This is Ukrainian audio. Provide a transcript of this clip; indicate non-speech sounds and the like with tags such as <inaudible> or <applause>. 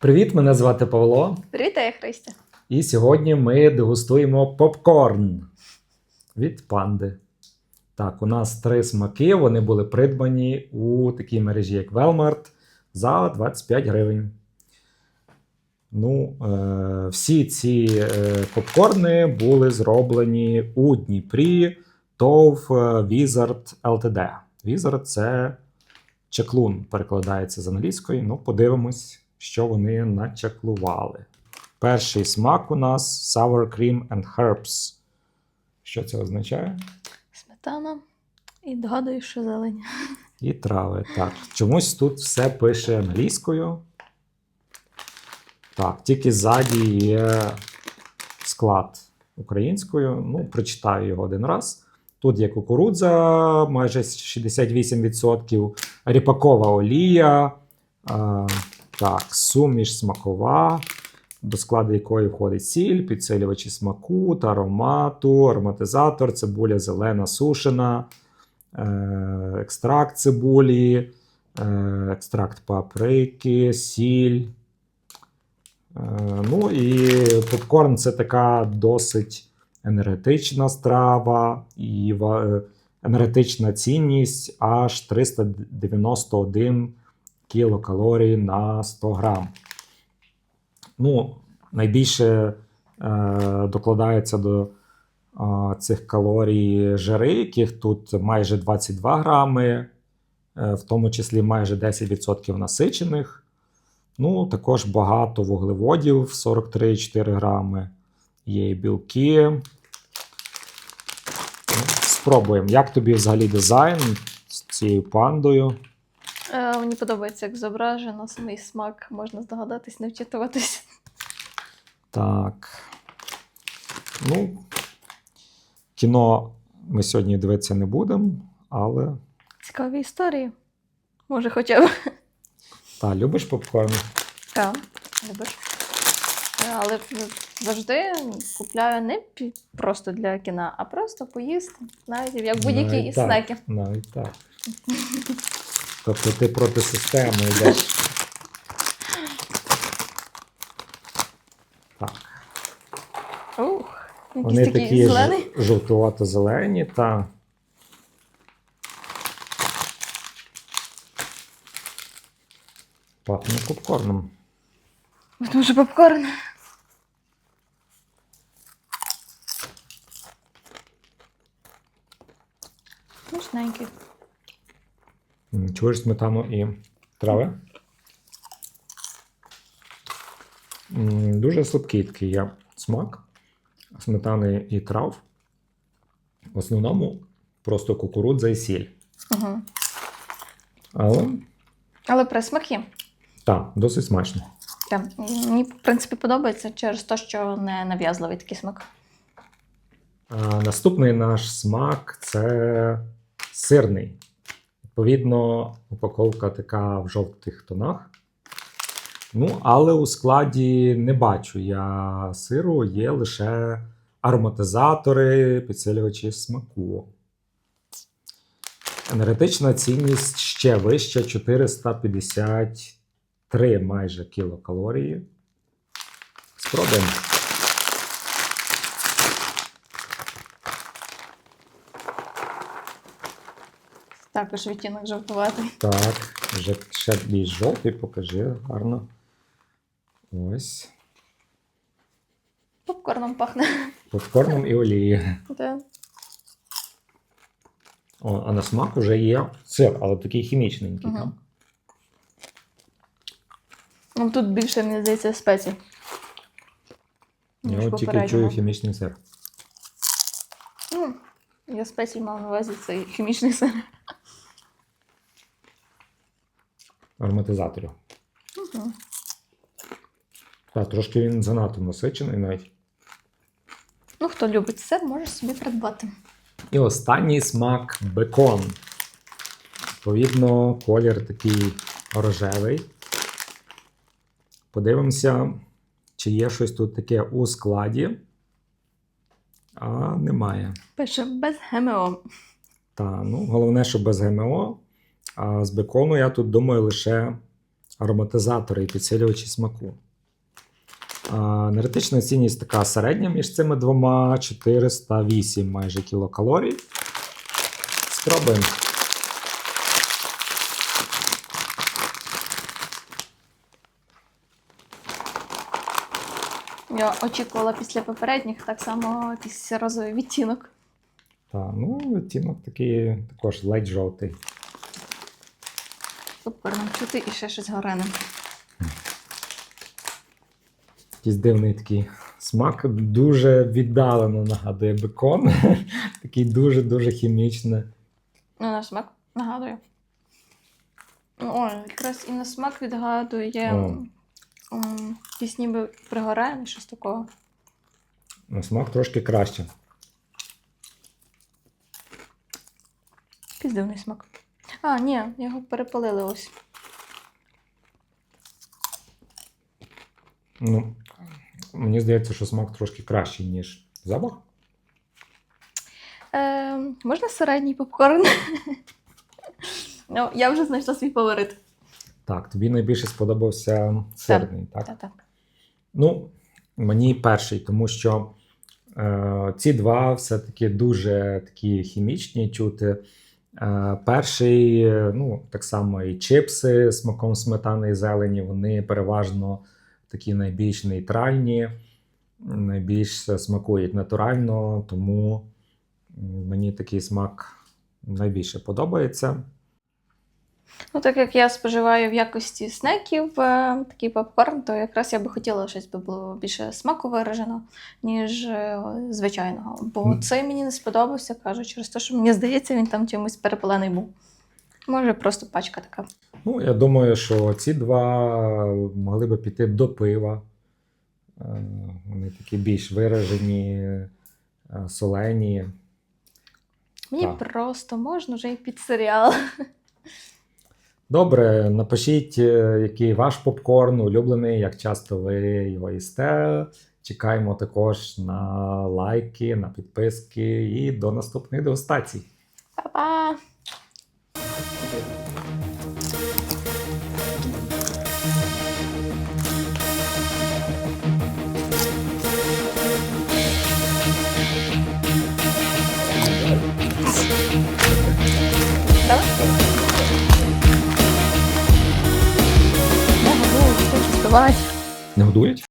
Привіт, мене звати Павло, Привіт, я Христя. і сьогодні ми дегустуємо попкорн від панди. Так, у нас три смаки. Вони були придбані у такій мережі, як Велмарт, за 25 гривень. Ну, е, всі ці е, попкорни були зроблені у Дніпрі ТОВ Wizard LTD. Wizard – це чаклун, перекладається з англійської. Ну, подивимось, що вони начаклували. Перший смак у нас Sour Cream and Herbs. Що це означає? Сметана. І догадую, що зелень. <laughs> І трави. Так, чомусь тут все пише англійською. Так, тільки ззаді є склад українською. Ну, прочитаю його один раз. Тут є кукурудза, майже 68%, ріпакова олія, так, суміш смакова, до складу якої входить сіль, підсилювачі смаку та аромату, ароматизатор, цибуля зелена сушена, е, екстракт цибулі, е, екстракт паприки, сіль. Е, Ну і попкорн це така досить енергетична страва, і енергетична цінність аж 391 кілокалорій на 100 грам. Ну, найбільше е, докладається до е, цих калорій жири, яких тут майже 22 грами, е, в тому числі майже 10% насичених. Ну, також багато вуглеводів 43,4 грами. Є і білки. Спробуємо. Як тобі взагалі дизайн з цією пандою? Е, мені подобається, як зображено, самий смак, можна здогадатись, не вчитуватись. Так. Ну, кіно ми сьогодні дивитися не будемо, але. Цікаві історії. Може, хоча б. Та, любиш попкорн? Так, любиш. Е, Але завжди купляю не просто для кіна, а просто поїсти, навіть як будь-які снеки. Навіть так. Тобто ти проти системи йдеш. Так. Ух, Вони такі ж- зелений. жовтувато-зелені та. Пахне попкорном. Тому що попкорн. Смачненький. Чуєш сметану і трави? Дуже слабкий такий є смак сметани і трав. В основному просто кукурудза і сіль. Угу. Але Але присмак є. так, досить смачно. Так. Мені, в принципі, подобається через те, що не нав'язливий такий смак. А, наступний наш смак це сирний. Відповідно, упаковка така в жовтих тонах. Ну, але у складі не бачу я сиру, є лише ароматизатори, підсилювачі смаку. Енергетична цінність ще вища 453 майже кілокалорії. Спробуємо. Також відтінок жовтуватий. Так, вже ще більш жовтий, покажи гарно. Ось. Попкорном пахне. Попкорном і олією. Так. О, а на смак вже є сир, але такий хімічненький. Мгм. так? Ну, тут більше, мені здається, спецій. Я от тільки чую хімічний сир. Я спецій мав на увазі цей хімічний сир. Ароматизаторів. Угу. Так, трошки він занадто насичений навіть. Ну, хто любить сир, може собі придбати. І останній смак бекон. Відповідно, колір такий рожевий. Подивимося, чи є щось тут таке у складі. А немає. Пише без ГМО. Та, ну, головне, що без ГМО. А з бекону я тут думаю лише ароматизатори і підсилювачі смаку. Енергетична цінність така середня між цими двома 408 майже кілокалорій. Спробуємо. Я очікувала після попередніх так само якийсь розовий відтінок. Та, ну, відтінок такий також ледь жовтий. Супер, нам чути і ще щось горене. Якийсь дивний такий смак, дуже віддалено нагадує бекон. <laughs> такий дуже-дуже хімічний. Ну, на смак нагадує. Ну, О, якраз і на смак відгадує О. м, якийсь ніби пригорає, щось такого. На смак трошки краще. Якийсь дивний смак. А, ні, його перепалили ось. Ну, мені здається, що смак трошки кращий, ніж запах. Е, можна середній попкорн? <laughs> ну, я вже знайшла свій фаворит. Так, тобі найбільше сподобався сирний, так? Так-так. Ну, мені перший, тому що е, ці два все-таки дуже такі хімічні чути. Е, перший, ну, так само і чипси з смаком сметани і зелені, вони переважно такі найбільш нейтральні, найбільш смакують натурально, тому мені такий смак найбільше подобається. Ну, так як я споживаю в якості снеків е, такий попкорн, то якраз я би хотіла щось би було більше смаку виражено, ніж е, звичайного. Бо Мгм. цей мені не сподобався, кажу, через те, що мені здається, він там чимось перепалений був. Може, просто пачка така. Ну, я думаю, що ці два могли би піти до пива. Е, Вони такі більш виражені, солені. Мені Так. просто можна вже і під серіал. Добре, напишіть, е, який ваш попкорн улюблений, як часто ви його їсте. Чекаємо також на лайки, на підписки і до наступних дегустацій. Па-па! Співати. Не годують?